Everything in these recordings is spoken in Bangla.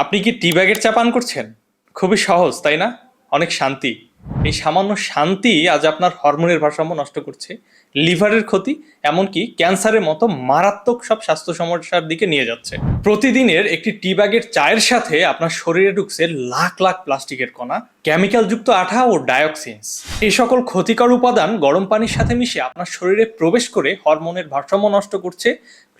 আপনি কি টি ব্যাগের চা পান করছেন? খুবই সহজ তাই না? অনেক শান্তি। এই সামান্য শান্তি আজ আপনার হরমোনের ভারসাম্য নষ্ট করছে, লিভারের ক্ষতি, এমনকি ক্যান্সারের মতো মারাত্মক সব স্বাস্থ্য সমস্যার দিকে নিয়ে যাচ্ছে। প্রতিদিনের একটি টি ব্যাগের চায়ের সাথে আপনার শরীরে ঢুকছে লাখ লাখ প্লাস্টিকের কণা, কেমিক্যালযুক্ত আঠা ও ডায়োক্সিনস এই সকল ক্ষতিকর উপাদান গরম পানির সাথে মিশে আপনার শরীরে প্রবেশ করে হরমোনের ভারসাম্য নষ্ট করছে,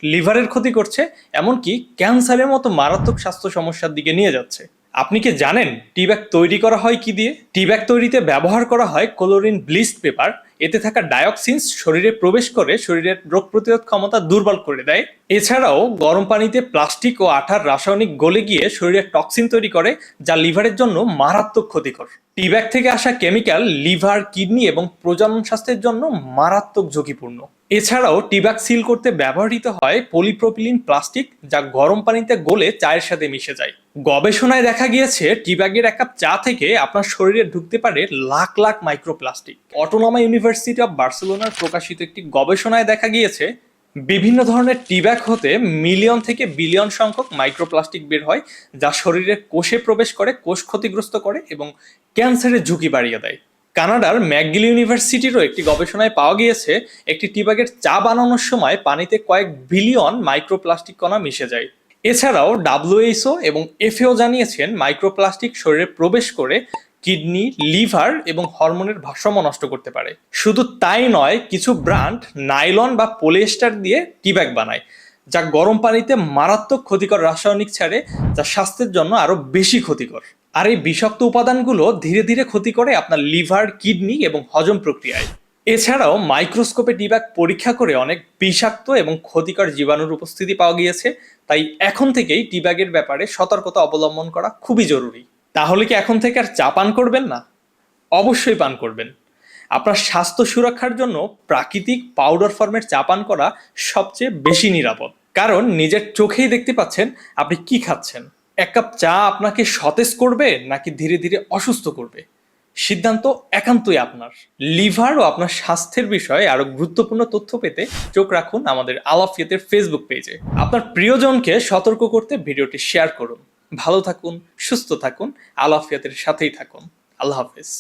লিভারের ক্ষতি করছে, এমনকি ক্যান্সারের মতো মারাত্মক স্বাস্থ্য সমস্যার দিকে নিয়ে যাচ্ছে। আপনি কি জানেন টি ব্যাগ তৈরি করা হয় কি দিয়ে? টি ব্যাগ তৈরিতে ব্যবহার করা হয় ক্লোরিন ব্লিস্ট পেপার। এতে থাকা ডায়োক্সিনস শরীরে প্রবেশ করে, শরীরের রোগ প্রতিরোধ ক্ষমতা দুর্বল করে দেয়। এছাড়াও গরম পানিতে প্লাস্টিক ও আঠার রাসায়নিক গলে গিয়ে শরীরে টক্সিন তৈরি করে, যা লিভারের জন্য মারাত্মক ক্ষতিকর। টি ব্যাগ থেকে আসা কেমিক্যাল লিভার, কিডনি এবং প্রজনন স্বাস্থ্যের জন্য মারাত্মক ঝুঁকিপূর্ণ। এছাড়াও টিব্যাগ সিল করতে ব্যবহৃত হয় পলিপ্রোপিলিন প্লাস্টিক যা গরম পানিতে গলে চায়ের সাথে মিশে যায়। গবেষণায় দেখা গিয়েছে টিব্যাগের এক কাপ চা থেকে আপনার শরীরে ঢুকতে পারে lakh lakh microplastic. Autonoma university of বার্সেলোনার প্রকাশিত একটি গবেষণায় দেখা গিয়েছে, বিভিন্ন ধরনের টিব্যাগ হতে মিলিয়ন থেকে বিলিয়ন সংখ্যক মাইক্রোপ্লাস্টিক বের হয়, যা শরীরের কোষে প্রবেশ করে, কোষ ক্ষতিগ্রস্ত করে এবং ক্যান্সারের ঝুঁকি বাড়িয়ে দেয়। কানাডার ম্যাকগিল ইউনিভার্সিটিরও একটি গবেষণায় পাওয়া গিয়েছে, একটি টিব্যাগের চা বানানোর সময় পানিতে কয়েক বিলিয়ন মাইক্রোপ্লাস্টিক কণা মিশে যায়। এছাড়াও ডাব্লিউএইচও এবং এফএও জানিয়েছেন মাইক্রোপ্লাস্টিক শরীরে প্রবেশ করে কিডনি, লিভার এবং হরমোনের ভারসাম্য নষ্ট করতে পারে। শুধু তাই নয়, কিছু ব্র্যান্ড নাইলন বা পলিয়েস্টার দিয়ে টিব্যাগ বানায়, যা গরম পানিতে মারাত্মক ক্ষতিকর রাসায়নিক ছাড়ে, যা স্বাস্থ্যের জন্য আরও বেশি ক্ষতিকর। আর এই বিষাক্ত উপাদানগুলো ধীরে ধীরে ক্ষতি করে আপনার লিভার, কিডনি এবং হজম প্রক্রিয়ায়। এছাড়াও মাইক্রোস্কোপে টিব্যাগ পরীক্ষা করে অনেক বিষাক্ত এবং ক্ষতিকর জীবাণুর উপস্থিতি পাওয়া গিয়েছে। তাই এখন থেকেই টিব্যাগের ব্যাপারে সতর্কতা অবলম্বন করা খুবই জরুরি। তাহলে কি এখন থেকে আর চা পান করবেন না? অবশ্যই পান করবেন। আপনার স্বাস্থ্য সুরক্ষার জন্য প্রাকৃতিক পাউডার ফর্মের চা পান করা সবচেয়ে বেশি নিরাপদ। কারণ নিজের চোখেই দেখতে পাচ্ছেন আপনি কি খাচ্ছেন। এক কাপ চা আপনাকে সতেজ করবে নাকি ধীরে ধীরে অসুস্থ করবে? সিদ্ধান্ত একান্তই আপনার। লিভার ও আপনার স্বাস্থ্যের বিষয়ে আরও গুরুত্বপূর্ণ তথ্য পেতে চোখ রাখুন আমাদের আলাফিয়াতের ফেসবুক পেজে। আপনার প্রিয়জনকে সতর্ক করতে ভিডিওটি শেয়ার করুন। ভালো থাকুন, সুস্থ থাকুন, আলাফিয়াতের সাথেই থাকুন। আল্লাহ হাফেজ।